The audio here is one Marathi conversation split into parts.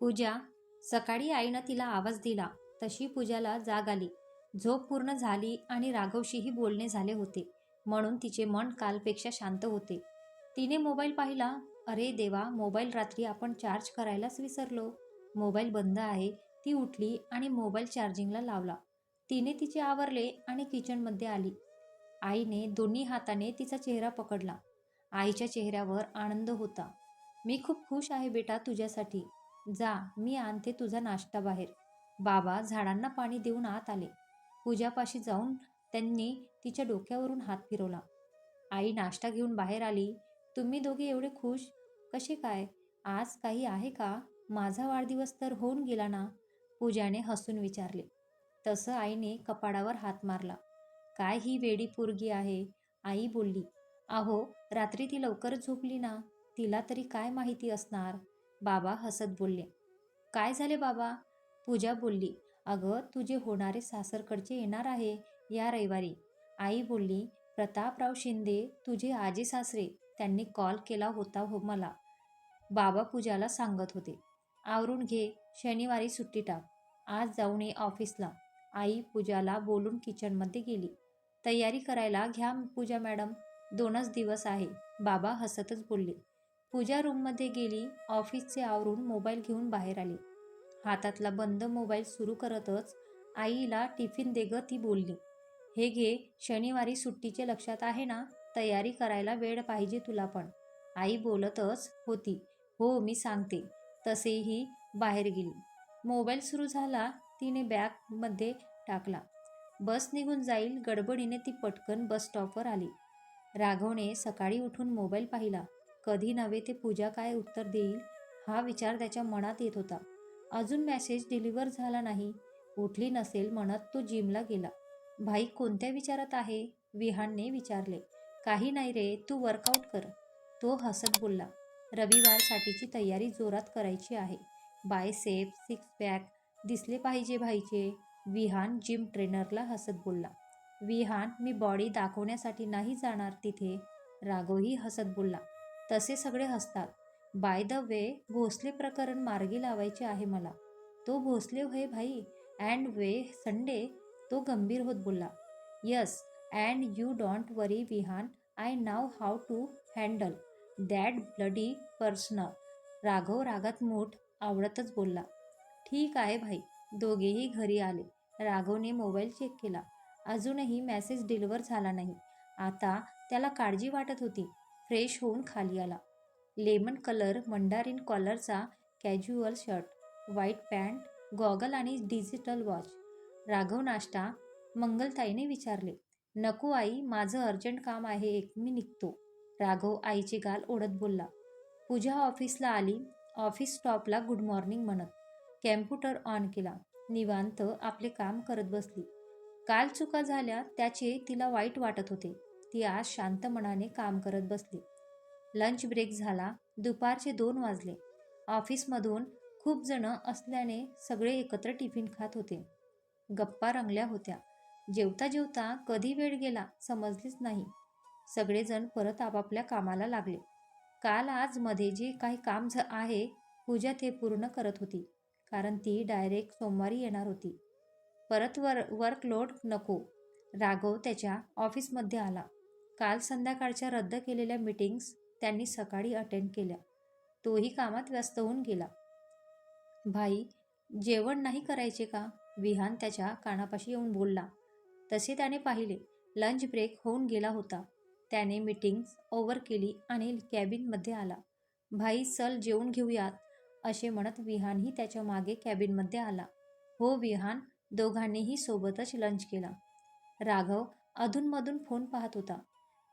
पूजा सकाळी आईनं तिला आवाज दिला. तशी पूजाला जाग आली. झोप पूर्ण झाली आणि राघवशीही बोलणे झाले होते म्हणून तिचे मन कालपेक्षा शांत होते. तिने मोबाईल पाहिला. अरे देवा मोबाईल रात्री आपण चार्ज करायलाच विसरलो. मोबाईल बंद आहे. ती उठली आणि मोबाईल चार्जिंगला लावला. तिने तिचे आवरले आणि किचनमध्ये आली. आईने दोन्ही हाताने तिचा चेहरा पकडला. आईच्या चेहऱ्यावर आनंद होता. मी खूप खुश आहे बेटा तुझ्यासाठी. जा मी आणते तुझा नाश्ता बाहेर. बाबा झाडांना पाणी देऊन आत आले. पूजापाशी जाऊन त्यांनी तिच्या डोक्यावरून हात फिरवला. आई नाश्ता घेऊन बाहेर आली. तुम्ही दोघे एवढे खुश? कसे काय? आज काही आहे का? माझा वाढदिवस तर होऊन गेला ना? पूजाने हसून विचारले. तसं आईने कपाडावर हात मारला. काय ही वेडी पोरगी आहे? आई बोलली. अहो रात्री ती लवकरच झोपली ना? तिला तरी काय माहिती असणार? बाबा हसत बोलले. काय झाले बाबा? पूजा बोलली अगं तुझे होणारे सासरकडचे येणार आहे या रविवारी. आई बोलली प्रतापराव शिंदे तुझे आजी सासरे त्यांनी कॉल केला होता हो मला. बाबा पूजाला सांगत होते आवरून घे शनिवारी सुट्टी टाक. आज जाऊन ये ऑफिसला. आई पूजाला बोलून किचनमध्ये गेली. तयारी करायला घ्या पूजा मॅडम दोनच दिवस आहे. बाबा हसतच बोलले पूजा रूममध्ये गेली ऑफिसचे आवरून मोबाईल घेऊन बाहेर आली. हातातला बंद मोबाईल सुरू करतच आईला टिफिन दे ग ती बोलली. हे घे शनिवारी सुट्टीचे लक्षात आहे ना? तयारी करायला वेळ पाहिजे तुला पण. आई बोलतच होती. हो मी सांगते. तसेही बाहेर गेली. मोबाईल सुरू झाला तिने बॅगमध्ये टाकला. बस निघून जाईल गडबडीने ती पटकन बस स्टॉपवर आली. राघवने सकाळी उठून मोबाईल पाहिला. कधी नव्हे ते पूजा काय उत्तर देईल हा विचार त्याच्या मनात येत होता. अजून मेसेज डिलिव्हर झाला नाही. उठली नसेल म्हणत तो जिमला गेला. भाई कोणत्या विचारात आहे? विहानने विचारले. काही नाही रे तू वर्कआउट कर. तो हसत बोलला. रविवारसाठीची तयारी जोरात करायची आहे. बायसेप सिक्स पॅक दिसले पाहिजे भाईचे. विहान जिम ट्रेनरला हसत बोलला. विहान मी बॉडी दाखवण्यासाठी नाही जाणार तिथे. राघवही हसत बोलला. तसे सगळे हसतात. बाय द वे भोसले प्रकरण मार्गी लावायचे आहे मला. तो भोसले होय भाई अँड वे संडे. तो गंभीर होत बोलला. Yes and you don't worry Vihaan I know how to handle that bloody personal. Raghav रागात मूठ आवडतच बोलला. ठीक आहे भाई. दोघेही घरी आले. राघवने मोबाईल चेक केला. अजूनही मेसेज डिलिव्हर झाला नाही. आता त्याला काळजी वाटत होती. फ्रेश होऊन खाली आला. Lemon colour mandarin कॉलरचा casual shirt white pant goggle आणि डिजिटल वॉच. राघव नाश्ता मंगलताईने विचारले. नको आई माझं अर्जंट काम आहे एक मी निघतो. राघव आईचे गाल ओढत बोलला. पूजा ऑफिसला आली. ऑफिस स्टॉपला गुड मॉर्निंग म्हणत. कॅम्प्युटर ऑन केला. निवांत आपले काम करत बसली. काल चुका झाल्या त्याचे तिला वाईट वाटत होते. ती आज शांत मनाने काम करत बसली. लंच ब्रेक झाला दुपारचे दोन वाजले. ऑफिसमधून खूप जण असल्याने सगळे एकत्र टिफिन खात होते. गप्पा रंगल्या होत्या. जेवता जेवता कधी वेळ गेला समजलीच नाही. सगळेजण परत आपापल्या कामाला लागले. काल आज मध्ये जे काही काम झ आहे पूजा ते पूर्ण करत होती कारण ती डायरेक्ट सोमवारी येणार होती. परत वर वर्कलोड नको. राघव त्याच्या ऑफिसमध्ये आला. काल संध्याकाळच्या रद्द केलेल्या मीटिंग्स त्यांनी सकाळी अटेंड केल्या. तोही कामात व्यस्त होऊन गेला. भाई जेवण नाही करायचे का? विहान त्याच्या कानापाशी येऊन बोलला. तसे त्याने पाहिले लंच ब्रेक होऊन गेला होता. त्याने मीटिंग्स ओव्हर केली आणि कॅबिनमध्ये आला. भाई चल जेवून घेऊयात असे म्हणत विहानही त्याच्यामागे कॅबिनमध्ये आला. हो विहान दोघांनीही सोबतच लंच केला. राघव अधूनमधून फोन पाहत होता.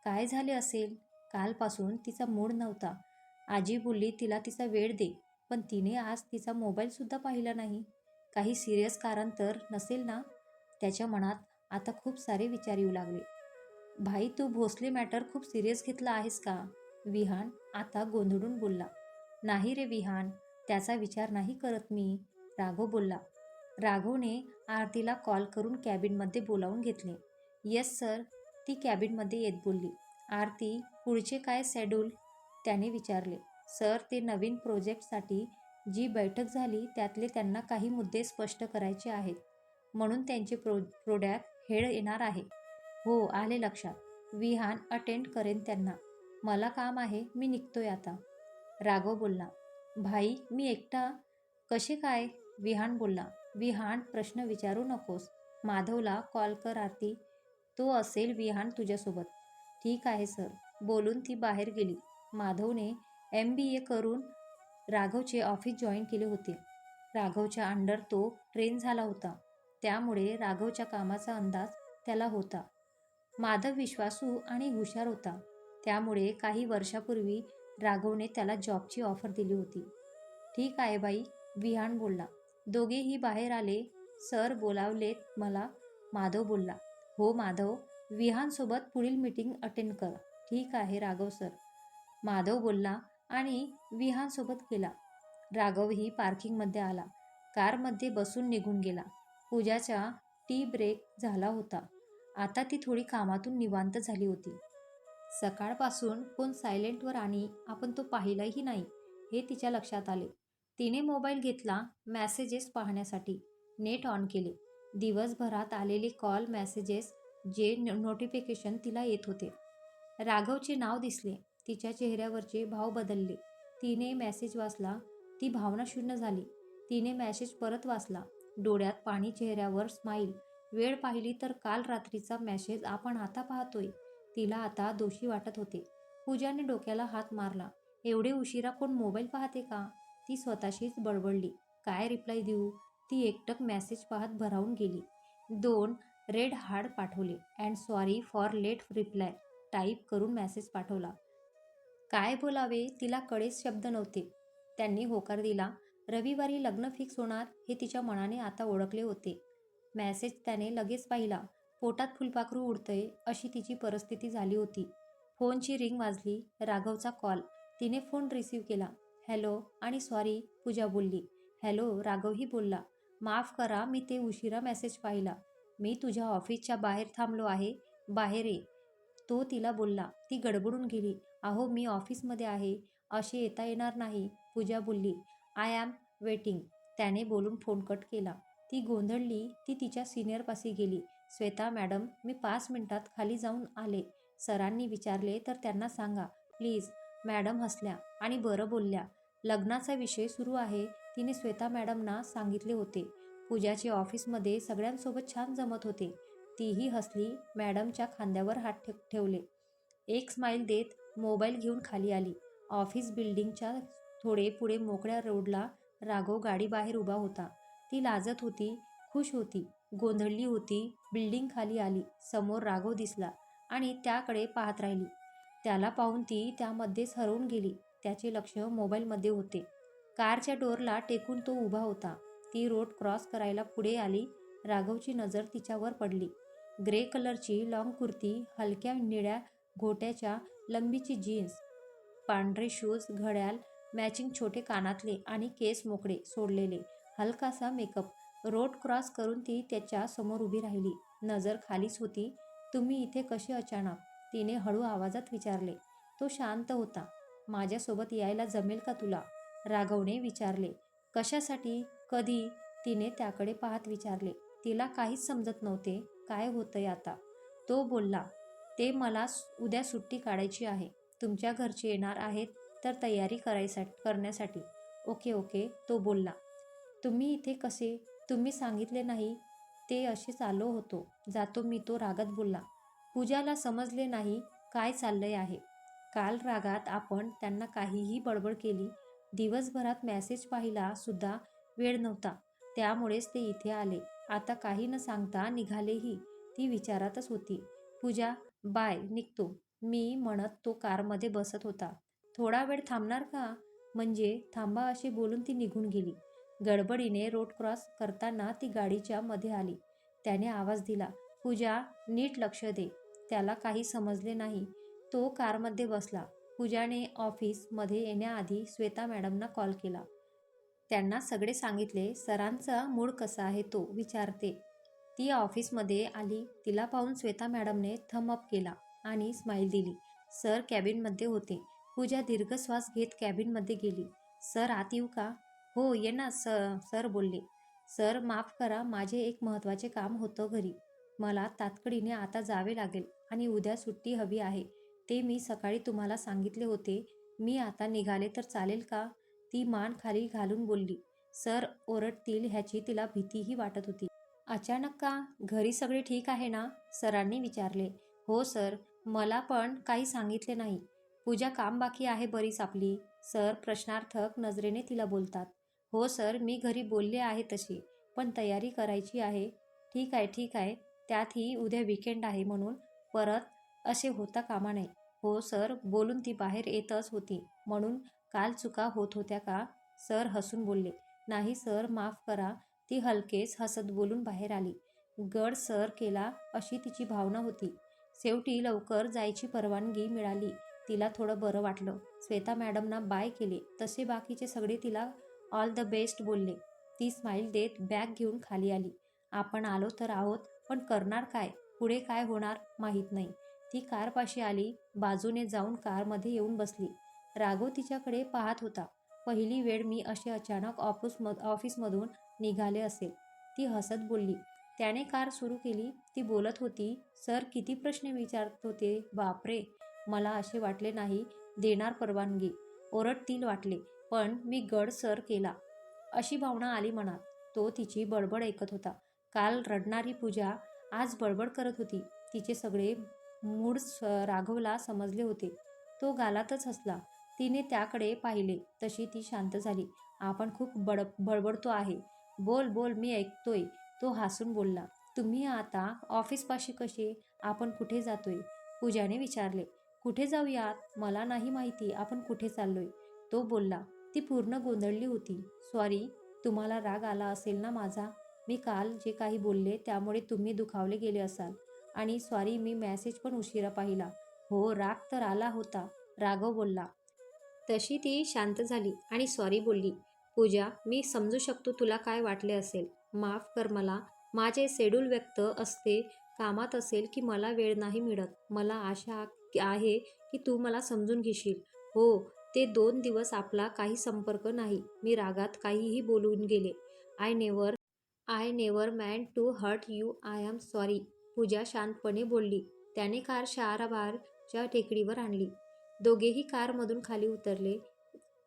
काय झाले असेल? कालपासून तिचा मूड नव्हता. आजी बोलली तिला तिचा वेळ दे. पण तिने आज तिचा मोबाईलसुद्धा पाहिला नाही. काही सिरियस कारण तर नसेल ना? त्याच्या मनात आता खूप सारे विचार येऊ लागले. भाई तू भोसले मॅटर खूप सिरियस घेतला आहेस का? विहान आता गोंधळून बोलला. नाही रे विहान त्याचा विचार नाही करत मी राघव बोलला. राघवने आरतीला कॉल करून कॅबिनमध्ये बोलावून घेतले. Yes sir. ती कॅबिनमध्ये येत बोलली. आरती पुढचे काय शेड्यूल? त्याने विचारले. सर ते नवीन प्रोजेक्टसाठी जी बैठक झाली त्यातले त्यांना काही मुद्दे स्पष्ट करायचे आहेत. म्हणून त्यांचे प्रो प्रोडक्ट हेड येणार आहे. हो आले लक्षात. विहान अटेंड करेन त्यांना. मला काम आहे मी निघतोय आता. राघव बोलला. भाई मी एकटा? कसे काय? विहान बोलला. विहान प्रश्न विचारू नकोस. माधवला कॉल कर आरती. तो असेल विहान तुझ्यासोबत. ठीक आहे सर. बोलून ती बाहेर गेली. माधवने एम बी ए करून राघवचे ऑफिस जॉईन केले होते. राघवच्या अंडर तो ट्रेन झाला होता. त्यामुळे राघवच्या कामाचा अंदाज त्याला होता. माधव विश्वासू आणि हुशार होता. त्यामुळे काही वर्षापूर्वी राघवने त्याला जॉबची ऑफर दिली होती. ठीक आहे बाई विहान बोलला. दोघेही बाहेर आले. सर बोलावलेत मला. माधव बोलला. हो माधव विहानसोबत पुढील मीटिंग अटेंड कर. ठीक आहे राघव सर माधव बोलला आणि विहानसोबत गेला राघवही पार्किंगमध्ये आला. कारमध्ये बसून निघून गेला. पूजाचा टी ब्रेक झाला होता. आता ती थोडी कामातून निवांत झाली होती. सकाळपासून फोन सायलेंटवर आणि आपण तो पाहिलाही नाही हे तिच्या लक्षात आले. तिने मोबाईल घेतला मॅसेजेस पाहण्यासाठी. नेट ऑन केले. दिवसभरात आलेले कॉल मेसेजेस जे नोटिफिकेशन तिला येत होते. राघवचे नाव दिसले. तिच्या चेहऱ्यावरचे भाव बदलले. तिने मेसेज वाचला. ती भावना शून्य झाली. तिने मेसेज परत वाचला. डोळ्यात पाणी चेहऱ्यावर स्माईल वेळ पाहिली तर काल रात्रीचा मेसेज आपण आता पाहतोय. तिला आता दोषी वाटत होते. पूजाने डोक्याला हात मारला. एवढे उशिरा कोण मोबाईल पाहते का? ती स्वतःशीच बडबडली काय रिप्लाय देऊ? ती एकटक मॅसेज पाहत भरावून गेली. दोन रेड हार्ड पाठवले. And sorry for late reply type करून मेसेज पाठवला. काय बोलावे? तिला कळेच शब्द नव्हते. त्यांनी होकार दिला. रविवारी लग्न फिक्स होणार हे तिच्या मनाने आता ओळखले होते. मॅसेज त्याने लगेच पाहिला. पोटात फुलपाखरू उडतंय अशी तिची परिस्थिती झाली होती. फोनची रिंग वाजली. राघवचा कॉल तिने फोन रिसीव केला. हॅलो आणि सॉरी पूजा बोलली. हॅलो राघवही बोलला. माफ करा मी ते उशिरा मेसेज पाहिला. मी तुझ्या ऑफिसच्या बाहेर थांबलो आहे. बाहेर ये. तो तिला बोलला. ती गडबडून गेली. अहो मी ऑफिसमध्ये आहे. असे येता येणार नाही पूजा बोलली. आय ॲम वेटिंग त्याने बोलून फोन कट केला. ती गोंधळली. ती तिच्या सिनियरपाशी गेली. श्वेता मॅडम मी पाच मिनिटात खाली जाऊन आले. सरांनी विचारले तर त्यांना सांगा. प्लीज मॅडम हसल्या आणि बरं बोलल्या. लग्नाचा विषय सुरू आहे. तिने श्वेता मॅडमना सांगितले होते. पूजाचे ऑफिसमध्ये सगळ्यांसोबत छान जमत होते. तीही हसली मॅडमच्या खांद्यावर हात ठेवले. एक स्माईल देत मोबाईल घेऊन खाली आली. ऑफिस बिल्डिंगच्या थोडे पुढे मोकळ्या रोडला राघव गाडी बाहेर उभा होता. ती लाजत होती खुश होती गोंधळली होती बिल्डिंग खाली आली समोर राघव दिसला आणि त्याकडे पाहत राहिली. त्याला पाहून ती त्यामध्येच हरवून गेली. त्याचे लक्ष मोबाईलमध्ये होते. कारच्या डोरला टेकून तो उभा होता. ती रोड क्रॉस करायला पुढे आली. राघवची नजर तिच्यावर पडली. ग्रे कलरची लॉंग कुर्ती हलक्या निळ्या घोट्याच्या लंबीची जीन्स पांढरे शूज घड्याल मॅचिंग छोटे कानातले आणि केस मोकळे सोडलेले हलकासा मेकअप. रोड क्रॉस करून ती त्याच्यासमोर उभी राहिली. नजर खालीच होती. तुम्ही इथे कसे अचानक? तिने हळू आवाजात विचारले. तो शांत होता. माझ्यासोबत यायला जमेल का तुला? राघवने विचारले कशासाठी? कधी? तिने त्याकडे पाहत विचारले तिला काहीच समजत नव्हते. काय होतंय आता? तो बोलला ते मला उद्या सुट्टी काढायची आहे. तुमच्या घरचे येणार आहेत तर तयारी करायसाठी करण्यासाठी. Okay okay. तो बोलला तुम्ही इथे कसे? तुम्ही सांगितले नाही. ते असे चाललो होतो. जातो मी. तो रागात बोलला पूजाला समजले नाही. काय चाललंय आहे? काल रागात आपण त्यांना काहीही बडबड केली दिवसभरात मॅसेज पाहिला सुद्धा वेळ नव्हता. त्यामुळेच ते इथे आले. आता काही न सांगता निघालेही. ती विचारातच होती. पूजा बाय. निघतो. मी म्हणत तो कारमध्ये बसत होता. थोडा वेळ थांबणार का? म्हणजे थांबा असे बोलून ती निघून गेली. गडबडीने रोड क्रॉस करताना ती गाडीच्या मध्ये आली. त्याने आवाज दिला पूजा नीट लक्ष दे. त्याला काही समजले नाही. तो कारमध्ये बसला. पूजाने ऑफिसमध्ये येण्याआधी श्वेता मॅडमना कॉल केला. त्यांना सगळे सांगितले सरांचा मूड कसा आहे तो? विचारते. ती ऑफिसमध्ये आली. तिला पाहून श्वेता मॅडमने थम अप केला आणि स्माईल दिली. सर कॅबिनमध्ये होते. पूजा दीर्घ श्वास घेत कॅबिनमध्ये गेली. सर आत येऊ का? हो ये ना स सर बोलले. सर माफ करा माझे एक महत्त्वाचे काम होतं घरी. मला तातडीने आता जावे लागेल आणि उद्या सुट्टी हवी आहे. ते मी सकाळी तुम्हाला सांगितले होते. मी आता निघाले तर चालेल का? ती मान खाली घालून बोलली. सर ओरडतील ह्याची तिला भीतीही वाटत होती. अचानक का? घरी सगळे ठीक आहे ना? सरांनी विचारले. हो सर. मला पण काही सांगितले नाही. पूजा काम बाकी आहे बरीच आपली. सर प्रश्नार्थक नजरेने तिला बोलतात. हो सर मी घरी बोलले आहे तशी पण तयारी करायची आहे. ठीक आहे ठीक आहे. त्यातही उद्या विकेंड आहे म्हणून. परत असे होता कामा नाही हो सर. बोलून ती बाहेर येतच होती. म्हणून काल चुका होत होत्या का? सर हसून बोलले. नाही सर. माफ करा. ती हलकेच हसत बोलून बाहेर आली. गड सर केला अशी तिची भावना होती. शेवटी लवकर जायची परवानगी मिळाली. तिला थोडं बरं वाटलं. श्वेता मॅडमना बाय केले. तसे बाकीचे सगळे तिला ऑल द बेस्ट बोलले. ती स्माईल देत बॅग घेऊन खाली आली. आपण आलो तर आहोत पण करणार काय? पुढे काय होणार माहीत नाही. ती कारपाशी आली बाजूने जाऊन कारमध्ये येऊन बसली. राघव तिच्याकडे पाहत होता. पहिली वेळ मी असे अचानक ऑफिस ऑफिसमधून निघाले असेल. ती हसत बोलली. त्याने कार सुरू केली. ती बोलत होती सर किती प्रश्न विचारत होते. बापरे! मला असे वाटले नाही. देणार परवानगी. ओरडतील वाटले. पण मी गड सर केला. अशी भावना आली मनात. तो तिची बडबड ऐकत होता. काल रडणारी पूजा आज बडबड करत होती. तिचे सगळे मूड स- राघवला समजले होते. तो गालातच हसला. तिने त्याकडे पाहिले. तशी ती शांत झाली. आपण खूप बड बडबडतो आहे. बोल बोल मी ऐकतोय. तो हसून बोलला. तुम्ही आता ऑफिसपाशी कसे? आपण कुठे जातोय? पूजाने विचारले. कुठे जाऊयात? मला नाही माहिती. आपण कुठे चाललोय? तो बोलला. ती पूर्ण गोंधळली होती. सॉरी तुम्हाला राग आला असेल ना माझा? मी काल जे काही बोलले त्यामुळे तुम्ही दुखावले गेले असाल. आणि सॉरी मी मेसेज पण उशिरा पाहिला. हो राग तर आला होता. राघव बोलला. तशी ती शांत झाली आणि सॉरी बोलली. पूजा मी समजू शकतो तुला काय वाटले असेल. माफ कर मला. माझे शेड्यूल व्यक्त असते कामात असेल की मला वेळ नाही मिळत. मला आशा आहे की तू मला समजून घेशील. हो ते दोन दिवस आपला काही संपर्क नाही. मी रागात काहीही बोलून गेले. I never I never meant to hurt you I am sorry Pooja शांतपणे बोलली. त्याने कार शाराबारच्या टेकडीवर आणली. दोघेही कारमधून खाली उतरले.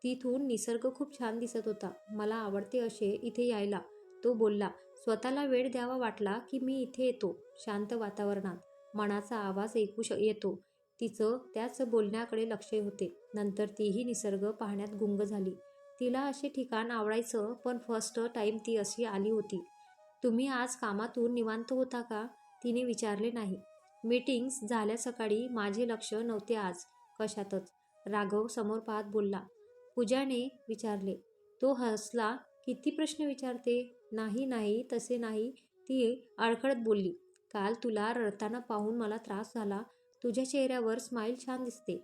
तिथून निसर्ग खूप छान दिसत होता. मला आवडते असे इथे यायला. तो बोलला स्वतःला वेळ द्यावा वाटला की मी इथे येतो शांत वातावरणात. मनाचा आवाज ऐकू श येतो. तिचं त्याच बोलण्याकडे लक्ष होते. नंतर तीही निसर्ग पाहण्यात गुंग झाली. तिला असे ठिकाण आवडायचं पण फर्स्ट टाईम ती अशी आली होती. तुम्ही आज कामातून निवांत होता का? तिने विचारले नाही. मीटिंग्स झाल्या सकाळी माझे लक्ष नव्हते आज. कशातच? राघव समोर पाहत बोलला. पूजाने विचारले तो हसला? किती प्रश्न विचारते? नाही नाही तसे नाही. ती अडखळत बोलली काल तुला रडताना पाहून मला त्रास झाला. तुझ्या चेहऱ्यावर स्माईल छान दिसते.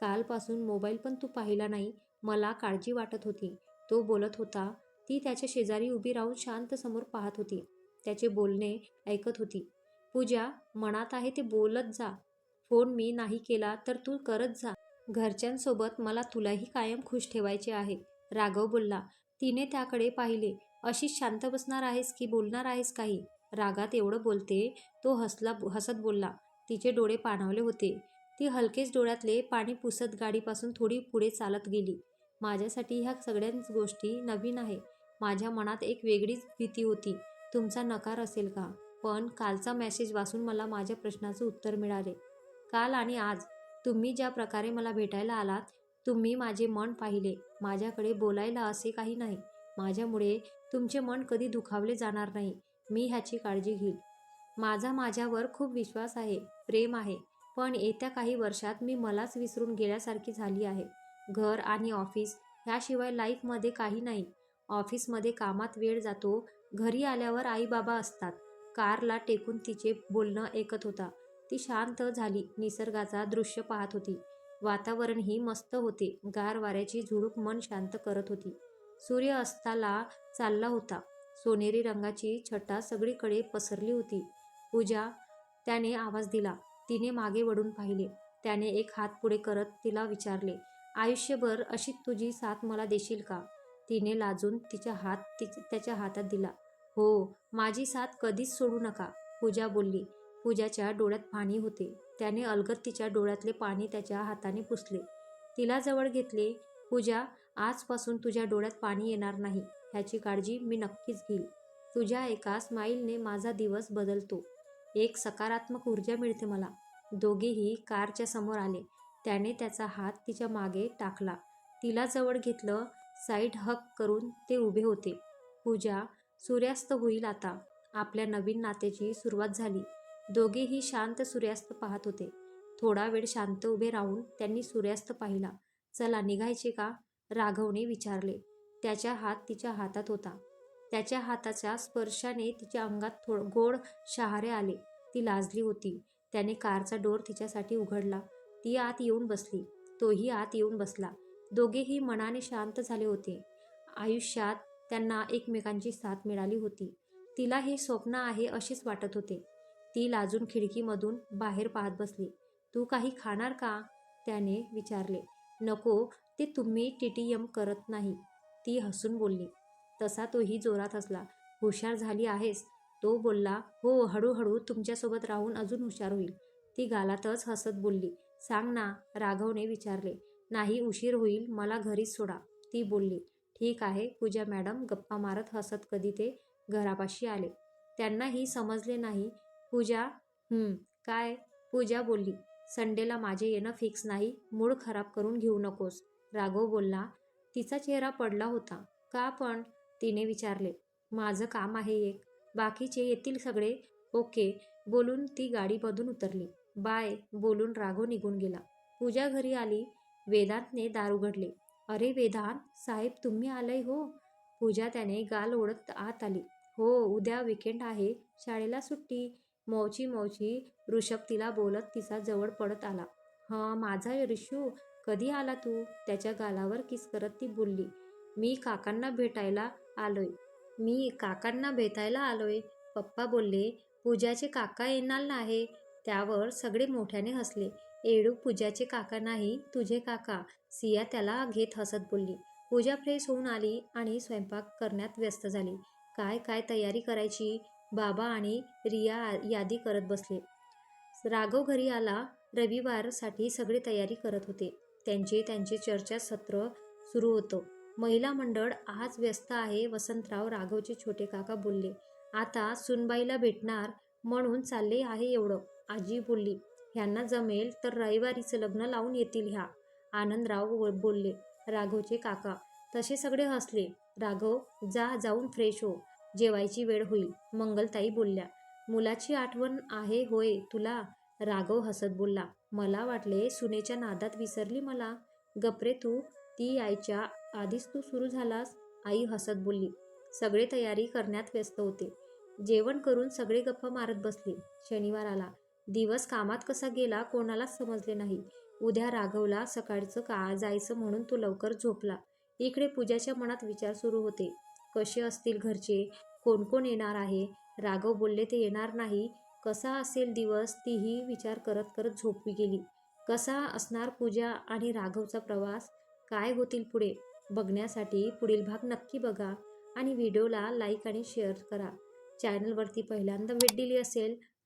कालपासून मोबाईल पण तू पाहिला नाही. मला काळजी वाटत होती. तो बोलत होता. ती त्याच्या शेजारी उभी राहून शांत समोर पाहत होती. त्याचे बोलणे ऐकत होती. पूजा मनात आहे ते बोलत जा. फोन मी नाही केला तर तू करत जा. घरच्यांसोबत मला तुलाही कायम खुश ठेवायचे आहे. राघव बोलला तिने त्याकडे पाहिले. अशीच शांत बसणार आहेस की बोलणार आहेस काही? रागात एवढं बोलते तो हसला हसत बोलला. तिचे डोळे पाणावले होते. ती हलकेच डोळ्यातले पाणी पुसत गाडीपासून थोडी पुढे चालत गेली. माझ्यासाठी ह्या सगळ्याच गोष्टी नवीन आहे. माझ्या मनात एक वेगळीच भीती होती. तुमचा नकार असेल का? पण कालचा मेसेज वाचून मला माझ्या प्रश्नाचं उत्तर मिळाले. काल आणि आज तुम्ही ज्या प्रकारे मला भेटायला आलात तुम्ही माझे मन पाहिले. माझ्याकडे बोलायला असे काही नाही. माझ्यामुळे तुमचे मन कधी दुखावले जाणार नाही. मी ह्याची काळजी घेईल. माझा माझ्यावर खूप विश्वास आहे प्रेम आहे पण येत्या काही वर्षात मी मलाच विसरून गेल्यासारखी झाली आहे. घर आणि ऑफिस ह्याशिवाय लाईफमध्ये काही नाही. ऑफिसमध्ये कामात वेळ जातो घरी आल्यावर आई बाबा असतात. कारला टेकून तिचे बोलणं ऐकत होता. ती शांत झाली निसर्गाचा दृश्य पाहत होती. वातावरणही मस्त होते. गार वाऱ्याची झुडूप मन शांत करत होती. सूर्य अस्ताला चालला होता. सोनेरी रंगाची छटा सगळीकडे पसरली होती. पूजा त्याने आवाज दिला. तिने मागे वळून पाहिले. त्याने एक हात पुढे करत तिला विचारले आयुष्यभर अशी तुझी साथ मला देशील का? तिने लाजून तिचा हात तिच त्याच्या हातात दिला. हो माझी साथ कधीच सोडू नका पूजा बोलली. पूजाच्या डोळ्यात पाणी होते. त्याने अलगद तिच्या डोळ्यातले पाणी त्याच्या हाताने पुसले. तिला जवळ घेतले पूजा आजपासून तुझ्या डोळ्यात पाणी येणार नाही. ह्याची काळजी मी नक्कीच घेईल. तुझ्या एका स्माईलने माझा दिवस बदलतो. एक सकारात्मक ऊर्जा मिळते मला. दोघेही कारच्या समोर आले. त्याने त्याचा हात तिच्यामागे टाकला. तिला जवळ घेतलं साईड हक करून ते उभे होते. पूजा सूर्यास्त होईल आता. आपल्या नवीन नात्याची सुरुवात झाली. दोघेही शांत सूर्यास्त पाहत होते. थोडा वेळ शांत उभे राहून त्यांनी सूर्यास्त पाहिला. चला निघायचे का? राघवने विचारले. त्याचा हात तिच्या हातात होता. त्याच्या हाताच्या स्पर्शाने तिच्या अंगात थोड गोड शहारे आले. ती लाजली होती. त्याने कारचा डोर तिच्यासाठी उघडला. ती आत येऊन बसली. तोही आत येऊन बसला. दोघेही मनाने शांत झाले होते. आयुष्यात त्यांना एकमेकांची साथ मिळाली होती. तिला हे स्वप्न आहे असेच वाटत होते. ती लाजून खिडकीमधून बाहेर पाहत बसली. तू काही खाणार का? त्याने विचारले. नको ते तुम्ही टी टी एम करत नाही. ती हसून बोलली. तसा तोही जोरात हसला. हुशार झाली आहेस. तो बोलला. हो हळूहळू तुमच्यासोबत राहून अजून हुशार होईल. ती गालातच हसत बोलली. सांग ना राघवने विचारले. नाही उशीर होईल. मला घरीच सोडा. ती बोलली. ठीक आहे पूजा मॅडम गप्पा मारत हसत कधी ते घरापाशी आले. त्यांनाही समजले नाही पूजा काय? पूजा बोलली संडेला माझे येणं फिक्स नाही मूड खराब करून घेऊ नकोस. राघव बोलला तिचा चेहरा पडला होता. का पण? तिने विचारले. माझं काम आहे एक. बाकीचे येतील सगळे. ओके. बोलून ती गाडीमधून उतरली. बाय. बोलून राघव निघून गेला. पूजा घरी आली. वेदांतने दार उघडले. अरे वेदांत साहेब तुम्ही आलंय हो. पूजा त्याने गाल ओढत आत आली. हो उद्या विकेंड आहे. शाळेला सुट्टी. मौची मौची ऋषभ तिला बोलत तिचा जवळ पडत आला. हां माझा ऋषू कधी आला तू? त्याच्या गालावर किस करत ती बोलली. मी काकांना भेटायला आलोय. मी काकांना भेटायला आलोय. पप्पा बोलले पूजाचे काका येणार नाही. त्यावर सगळे मोठ्याने हसले. एडू पूजाचे काका नाही तुझे काका. सिया त्याला घेत हसत बोलली. पूजा फ्रेश होऊन आली आणि स्वयंपाक करण्यात व्यस्त झाली. काय काय तयारी करायची? बाबा आणि रिया यादी करत बसले. राघव घरी आला. रविवारसाठी सगळे तयारी करत होते. त्यांचे त्यांचे चर्चा सत्र सुरू होतं. महिला मंडळ आज व्यस्त आहे वसंतराव राघवचे छोटे काका बोलले. आता सुनबाईला भेटणार म्हणून चालले आहे एवढं आजी बोलली. ह्यांना जमेल तर रविवारीचं लग्न लावून येतील ह्या. आनंदराव बोलले राघवचे काका तसे सगळे हसले. राघव जा जाऊन फ्रेश हो. जेवायची वेळ होईल. मंगलताई बोलल्या मुलाची आठवण आहे होय तुला? राघव हसत बोलला मला वाटले सुनेच्या नादात विसरली मला. गपरे तू ती यायच्या आधीच तू सुरू झालास. आई हसत बोलली सगळे तयारी करण्यात व्यस्त होते. जेवण करून सगळे गप्पा मारत बसले. शनिवार आला. दिवस कामात कसा गेला कोणालाच समजले नाही. उद्या राघवला सकाळचं का जायचं म्हणून तो लवकर झोपला. इकडे पूजाच्या मनात विचार सुरू होते. कसे असतील घरचे? कोण कोण येणार आहे? राघव बोलले ते येणार नाही. कसा असेल दिवस? तीही विचार करत करत झोपी गेली. कसा असणार पूजा आणि राघवचा प्रवास? काय होतील पुढे? बघण्यासाठी पुढील भाग नक्की बघा आणि व्हिडिओला लाईक आणि शेअर करा. चॅनलवरती पहिल्यांदा भेट दिली असेल